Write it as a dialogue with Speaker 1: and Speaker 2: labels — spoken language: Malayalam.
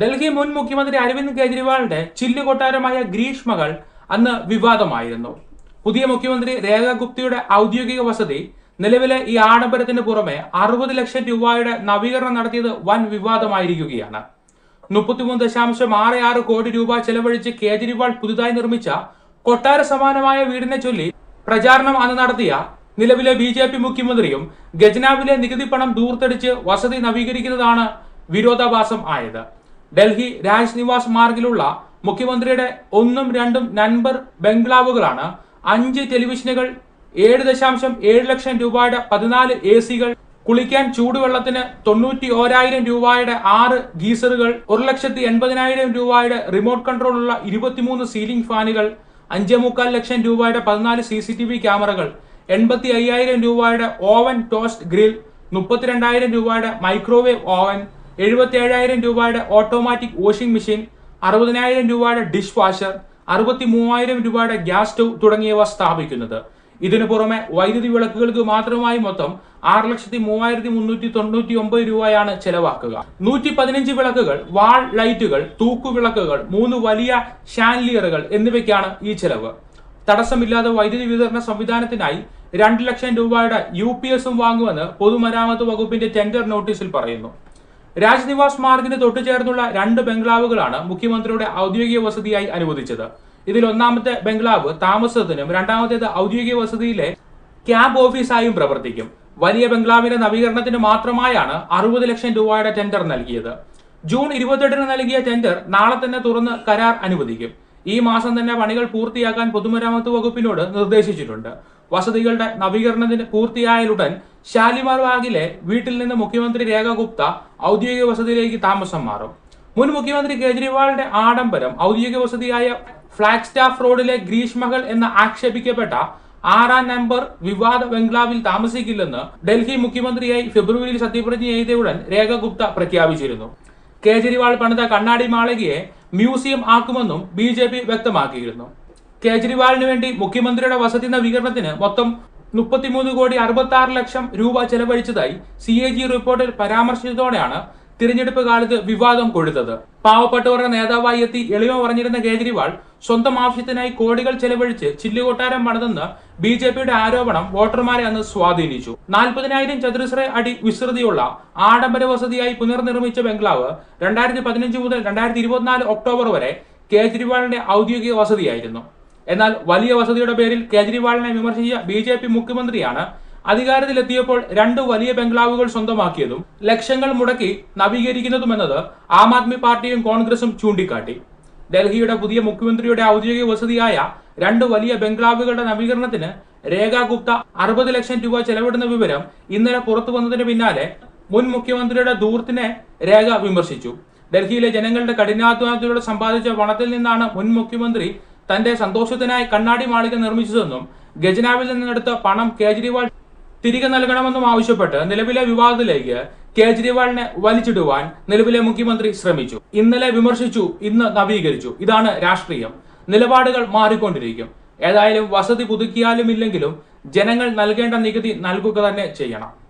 Speaker 1: ഡൽഹി മുൻ മുഖ്യമന്ത്രി അരവിന്ദ് കെജ്രിവാളിന്റെ ചില്ലു കൊട്ടാരമായ ഗ്രീഷ് മകൾ അന്ന് വിവാദമായിരുന്നു. പുതിയ മുഖ്യമന്ത്രി രേഖ ഗുപ്തയുടെ ഔദ്യോഗിക വസതി നിലവിലെ ഈ ആഡംബരത്തിന് പുറമെ അറുപത് ലക്ഷം രൂപയുടെ നവീകരണം നടത്തിയത് വൻ വിവാദമായിരിക്കുകയാണ്. മുപ്പത്തിമൂന്ന് ദശാംശം ആറ് ആറ് കോടി രൂപ ചെലവഴിച്ച് കേജ്രിവാൾ പുതുതായി നിർമ്മിച്ച കൊട്ടാര സമാനമായ വീടിനെ ചൊല്ലി പ്രചാരണം അന്ന് നടത്തിയ നിലവിലെ ബി ജെ പി മുഖ്യമന്ത്രിയും ഗജനാവിലെ നികുതി പണം ദൂർത്തടിച്ച് വസതി നവീകരിക്കുന്നതാണ് വിരോധാഭാസം ആയത്. ഡൽഹി രാജ്നിവാസ് മാർഗിലുള്ള മുഖ്യമന്ത്രിയുടെ ഒന്നും രണ്ടും നമ്പർ ബംഗ്ലാവുകളാണ് അഞ്ച് ടെലിവിഷനുകൾ ഏഴ് ദശാംശം ഏഴ് ലക്ഷം രൂപയുടെ പതിനാല് എ സികൾ കുളിക്കാൻ ചൂടുവെള്ളത്തിന് തൊണ്ണൂറ്റി ഓരായിരം രൂപയുടെ ആറ് ഗീസറുകൾ ഒരു ലക്ഷത്തി എൺപതിനായിരം രൂപയുടെ റിമോട്ട് കൺട്രോൾ ഉള്ള ഇരുപത്തിമൂന്ന് സീലിംഗ് ഫാനുകൾ അഞ്ചേ മുക്കാൽ ലക്ഷം രൂപയുടെ പതിനാല് സി സി ടി വി ക്യാമറകൾ എൺപത്തി അയ്യായിരം രൂപയുടെ ഓവൻ ടോസ്റ്റ് ഗ്രിൽ മുപ്പത്തിരണ്ടായിരം രൂപയുടെ മൈക്രോവേവ് ഓവൻ എഴുപത്തി ഏഴായിരം രൂപയുടെ ഓട്ടോമാറ്റിക് വാഷിംഗ് മെഷീൻ അറുപതിനായിരം രൂപയുടെ ഡിഷ് വാഷർ അറുപത്തി മൂവായിരം രൂപയുടെ ഗ്യാസ് സ്റ്റൗ തുടങ്ങിയവ സ്ഥാപിക്കുന്നത്. ഇതിനു പുറമെ വൈദ്യുതി വിളക്കുകൾക്ക് മാത്രമായി മൊത്തം ആറ് ലക്ഷത്തി മൂവായിരത്തി മുന്നൂറ്റി തൊണ്ണൂറ്റി ഒമ്പത് രൂപയാണ് ചെലവാക്കുക. നൂറ്റി പതിനഞ്ച് വിളക്കുകൾ വാൾ ലൈറ്റുകൾ തൂക്കുവിളക്കുകൾ മൂന്ന് വലിയ ഷാൻലിയറുകൾ എന്നിവയ്ക്കാണ് ഈ ചെലവ്. തടസ്സമില്ലാതെ വൈദ്യുതി വിതരണ സംവിധാനത്തിനായി രണ്ട് ലക്ഷം രൂപയുടെ യു പി എസും വാങ്ങുമെന്ന് പൊതുമരാമത്ത് വകുപ്പിന്റെ ടെൻഡർ നോട്ടീസിൽ പറയുന്നു. രാജ്നിവാസ് മാർഗിന് തൊട്ടുചേർന്നുള്ള രണ്ട് ബംഗ്ലാവുകളാണ് മുഖ്യമന്ത്രിയുടെ ഔദ്യോഗിക വസതിയായി അനുവദിച്ചത്. ഇതിൽ ഒന്നാമത്തെ ബംഗ്ലാവ് താമസത്തിനും രണ്ടാമത്തേത് ഔദ്യോഗിക വസതിയിലെ ക്യാബ് ഓഫീസായും പ്രവർത്തിക്കും. വലിയ ബംഗ്ലാവിന്റെ നവീകരണത്തിന് മാത്രമായാണ് അറുപത് ലക്ഷം രൂപയുടെ ടെൻഡർ നൽകിയത്. ജൂൺ ഇരുപത്തെട്ടിന് നൽകിയ ടെൻഡർ നാളെ തന്നെ തുറന്ന് കരാർ അനുവദിക്കും. ഈ മാസം തന്നെ പണികൾ പൂർത്തിയാക്കാൻ പൊതുമരാമത്ത് വകുപ്പിനോട് നിർദ്ദേശിച്ചിട്ടുണ്ട്. വസതികളുടെ നവീകരണത്തിന് പൂർത്തിയായാലുടൻ ഷാലിമാർ ബാഗിലെ വീട്ടിൽ നിന്ന് മുഖ്യമന്ത്രി രേഖ ഗുപ്ത ഔദ്യോഗിക വസതിയിലേക്ക് താമസം മാറും. മുൻ മുഖ്യമന്ത്രി കേജ്രിവാളിന്റെ ആഡംബരം ഔദ്യോഗിക വസതിയായ ഫ്ലാഗ്സ്റ്റാഫ് റോഡിലെ ഗ്രീഷ് എന്ന് ആക്ഷേപിക്കപ്പെട്ട ആറാം നമ്പർ വിവാദ ബംഗ്ലാവിൽ താമസിക്കില്ലെന്ന് ഡൽഹി മുഖ്യമന്ത്രിയായി ഫെബ്രുവരിയിൽ സത്യപ്രതിജ്ഞ ചെയ്തയുടൻ രേഖ ഗുപ്ത പ്രഖ്യാപിച്ചിരുന്നു. കേജ്രിവാൾ പണിത കണ്ണാടി മാളികയെ മ്യൂസിയം ആക്കുമെന്നും ബി വ്യക്തമാക്കിയിരുന്നു. കേജ്രിവാളിന് വേണ്ടി മുഖ്യമന്ത്രിയുടെ വസതി നവീകരണത്തിന് മൊത്തം മുപ്പത്തിമൂന്ന് കോടി അറുപത്തി ആറ് ലക്ഷം രൂപ ചെലവഴിച്ചതായി സി എ ജി റിപ്പോർട്ടിൽ പരാമർശിച്ചതോടെയാണ് തിരഞ്ഞെടുപ്പ് കാലത്ത് വിവാദം കൊഴുത്തത്. പാവപ്പെട്ടവരുടെ നേതാവായി എത്തി എളിമ പറഞ്ഞിരുന്ന കേജ്രിവാൾ സ്വന്തം ആവശ്യത്തിനായി കോടികൾ ചെലവഴിച്ച് ചില്ലുകൊട്ടാരം പണിതെന്ന് ബി ജെ പിയുടെ ആരോപണം വോട്ടർമാരെ അന്ന് സ്വാധീനിച്ചു. നാൽപ്പതിനായിരം ചതുരശ്ര അടി വിസ്തൃതിയുള്ള ആഡംബര വസതിയായി പുനർനിർമ്മിച്ച ബംഗ്ലാവ് രണ്ടായിരത്തി പതിനഞ്ച് മുതൽ രണ്ടായിരത്തി ഇരുപത്തിനാല് ഒക്ടോബർ വരെ കേജ്രിവാളിന്റെ ഔദ്യോഗിക വസതിയായിരുന്നു. എന്നാൽ വലിയ വസതിയുടെ പേരിൽ കേജ്രിവാളിനെ വിമർശിച്ച ബി ജെ പി മുഖ്യമന്ത്രിയാണ് അധികാരത്തിലെത്തിയപ്പോൾ രണ്ട് വലിയ ബംഗ്ലാവുകൾ സ്വന്തമാക്കിയതും ലക്ഷങ്ങൾ മുടക്കി നവീകരിക്കുന്നതുമെന്നത് ആം ആദ്മി പാർട്ടിയും കോൺഗ്രസും ചൂണ്ടിക്കാട്ടി. ഡൽഹിയുടെ പുതിയ മുഖ്യമന്ത്രിയുടെ ഔദ്യോഗിക വസതിയായ രണ്ട് വലിയ ബംഗ്ലാവുകളുടെ നവീകരണത്തിന് രേഖ ഗുപ്ത അറുപത് ലക്ഷം രൂപ ചെലവിടുന്ന വിവരം ഇന്നലെ പുറത്തു വന്നതിന് പിന്നാലെ മുൻ മുഖ്യമന്ത്രിയുടെ ദൂർത്തിനെ രേഖ വിമർശിച്ചു. ഡൽഹിയിലെ ജനങ്ങളുടെ കഠിനാധ്വാനത്തിലൂടെ സമ്പാദിച്ച പണത്തിൽ നിന്നാണ് മുൻ മുഖ്യമന്ത്രി തന്റെ സന്തോഷത്തിനായി കണ്ണാടി മാളിക നിർമ്മിച്ചതെന്നും ഖജനാവിൽ നിന്നെടുത്ത പണം കേജ്രിവാൾ തിരികെ നൽകണമെന്നും ആവശ്യപ്പെട്ട് നിലവിലെ വിവാദത്തിലേക്ക് കേജ്രിവാളിനെ വലിച്ചിടുവാൻ നിലവിലെ മുഖ്യമന്ത്രി ശ്രമിച്ചു. ഇന്നലെ വിമർശിച്ചു ഇന്ന് നവീകരിച്ചു. ഇതാണ് രാഷ്ട്രീയം. നിലപാടുകൾ മാറിക്കൊണ്ടിരിക്കും. ഏതായാലും വസതി പുതുക്കിയാലും ഇല്ലെങ്കിലും ജനങ്ങൾ നൽകേണ്ട നികുതി നൽകുക തന്നെ ചെയ്യണം.